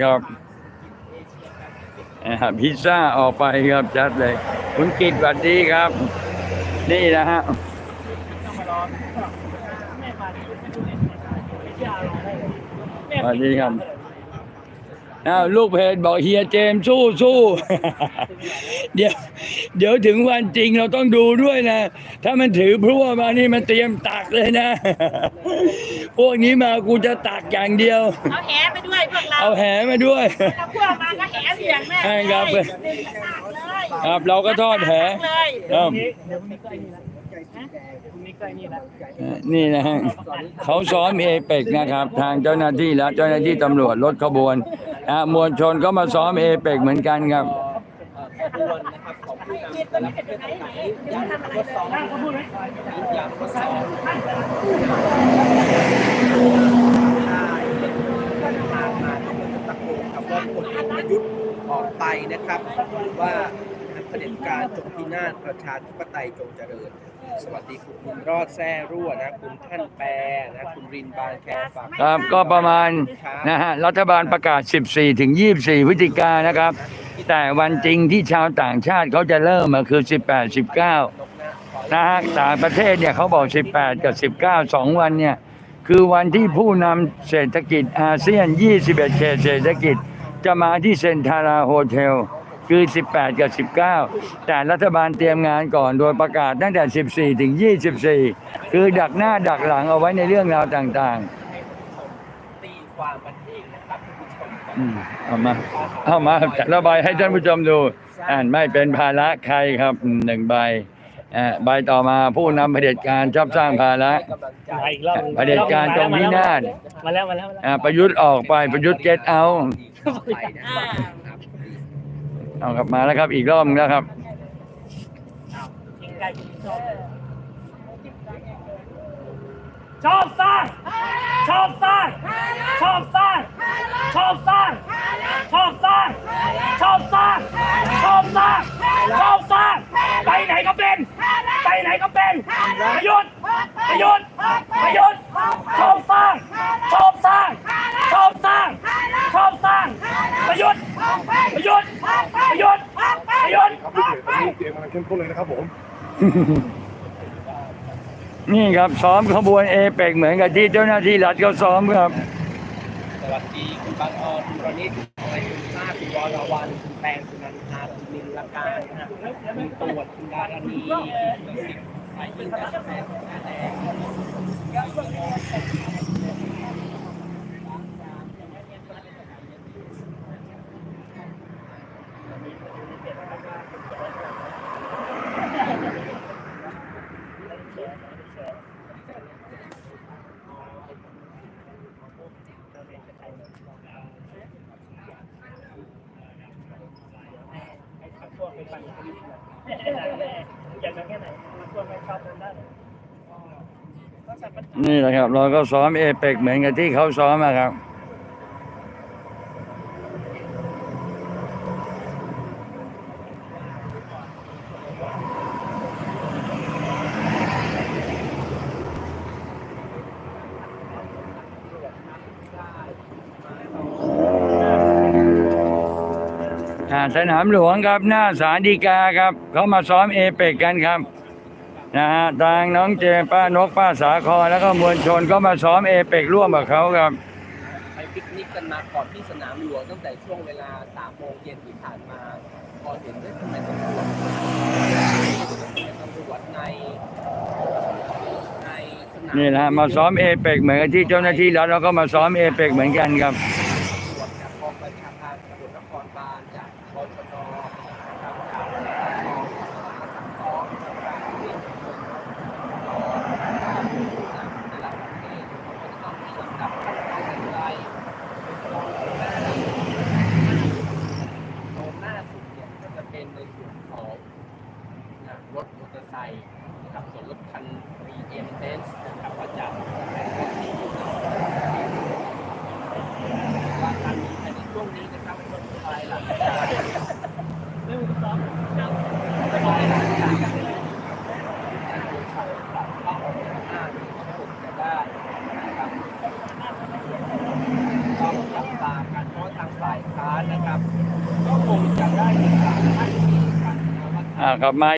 ครับพิซซ่าออกไปครับจัดเลย คุณกิตสวัสดีครับ นี่นะฮะสวัสดีครับ อ้าวลูกเพจบอกเฮียเจมส์สู้สู้เดี๋ยวเดี๋ยวถึงวันจริงเราต้องดูด้วยนะ ถ้ามันถือพลั่วมานี่มันเตรียมตักเลยนะ พวกนี้มากูจะตักอย่างเดียว เอาแหไปด้วยพวกเราเอาแหมาด้วยเอาพวกมาก็แหเสียงแม่ใช่ครับเลยครับเราก็ทอดแหเลยครับนี่นะ ฮะเขาซ้อมเอเปกนะครับ ทางเจ้าหน้าที่และเจ้าหน้าที่ตำรวจรถขบวนอะมวลชนก็มาซ้อมเอเปกเหมือนกันครับตะโกนคำว่าพล เอกประยุทธ์ออกไปนะครับว่าเผด็จการจงพินาศประชาธิปไตยจงเจริญ สวัสดีคุณคุณรอดแซ่รั่วนะคุณท่านแปรนะคุณรินบานแคร์ฝากครับก็ประมาณนะฮะรัฐบาลประกาศ 14 ถึง 24พฤศจิกายนนะครับ แต่วันจริงที่ชาวต่างชาติเขาจะเริ่มมาคือ 18 19นะฮะต่างประเทศเนี่ยเขาบอก 18 กับ 19 2 วันเนี่ยคือวันที่ผู้นำเศรษฐกิจอาเซียน 21 เขตเศรษฐกิจ จะมาที่เซนทาราโฮเทล คือ 18 กับ 19 แต่รัฐบาลเตรียมงานก่อนโดยประกาศตั้งแต่ 14 ถึง 24 คือดักหน้าดักหลังเอาไว้ในเรื่องราวต่างๆตีความมันเองนะครับคุณผู้ชมอืมเอามาเอามาจัดระบายให้ท่านผู้ชมดู อ่านไม่เป็นภาระใครครับอืมหนึ่งใบอ่าใบต่อมาผู้นำเผด็จการชอบสร้างภาระกำลังใจมาอีกรอบหนึ่งเผด็จการจงพินาศมาแล้วมาแล้วมาแล้วอ่าประยุทธ์ออกไปประยุทธ์เก็ตเอาไปนะครับ เอากลับมาแล้วครับ อีกรอบนึงแล้วครับชอบชอบสร้างชอบสร้างชอบสร้างชอบสร้างชอบสร้างชอบสร้างชอบสร้างชอบสร้างไปไหนก็เป็น ไปไหนก็เป็นประยุทธ์ประยุทธ์ประยุทธ์ชอบสร้างชอบสร้างชอบสร้างชอบสร้างประยุทธ์ประยุทธ์ประยุทธ์ประยุทธ์ เกมกำลังเข้มข้นเลยนะครับผม นี่ครับซ้อมขบวนเอเปกเหมือนกับที่เจ้าหน้าที่รัฐเขาซ้อมครับ สวัสดีคุณบางออนคุณรณิตอะไรคุณชาคุณวรวันคุณแปงคุณนันทาคุณนินละการนะคุณตรวจคุณดารณีคุณสิทธิ์สายยิงการแพ ทย์หน้าแดงอยากจะแค่ไหนมันควรไม่ชอบมันได้นี่แหละครับ เราก็ซ้อมเอเปกเหมือนกับที่เขาซ้อมนะครับ สนามหลวงครับหน้าสารดีกาครับ เขามาซ้อมเอเปกกันครับนะฮะทางน้องเจป้านกป้าสาครแล้วก็มวลชนก็มาซ้อมเอเปกร่วมกับเขาครับไปปิกนิกกันมาก่อนที่สนามหลวงตั้งแต่ช่วงเวลา3โมงเย็นที่ผ่านมาพอเห็นได้ทำไมตำรวจตำรวจในในสนามนี่แหละฮะมาซ้อมเอเปกเหมือนกับที่เจ้าหน้าที่รัฐเราก็มาซ้อมเอเปกเหมือนกันครับ ตำรวจจากกองบัญชาการตำรวจนครบาลจากบชนนะครับจากกองกองจากการเรียนแต่ละประเทศเขาก็จะต้องมีลำดับขั้นตอนอย่างไรโซนหน้าสุดเนี่ยก็จะเป็นในส่วนของนะรถมอเตอร์ไซค์ นะครับ ส่วนรถคัน BM Benz นะครับก็จะเป็นรถที่อยู่ในบาคันมีภายในช่วงนี้นะครับรถไรหลังจากเรื่องซ้อมอะไรหลังจากการเดินทางเข้าออกหน้าที่สุดจะได้นะครับต้องจับตากันเพราะทางฝ่ายายค้านนะครับ ก็คงจะได้ศึกษาท่านนี้กันนะว่าอ่ากลับมา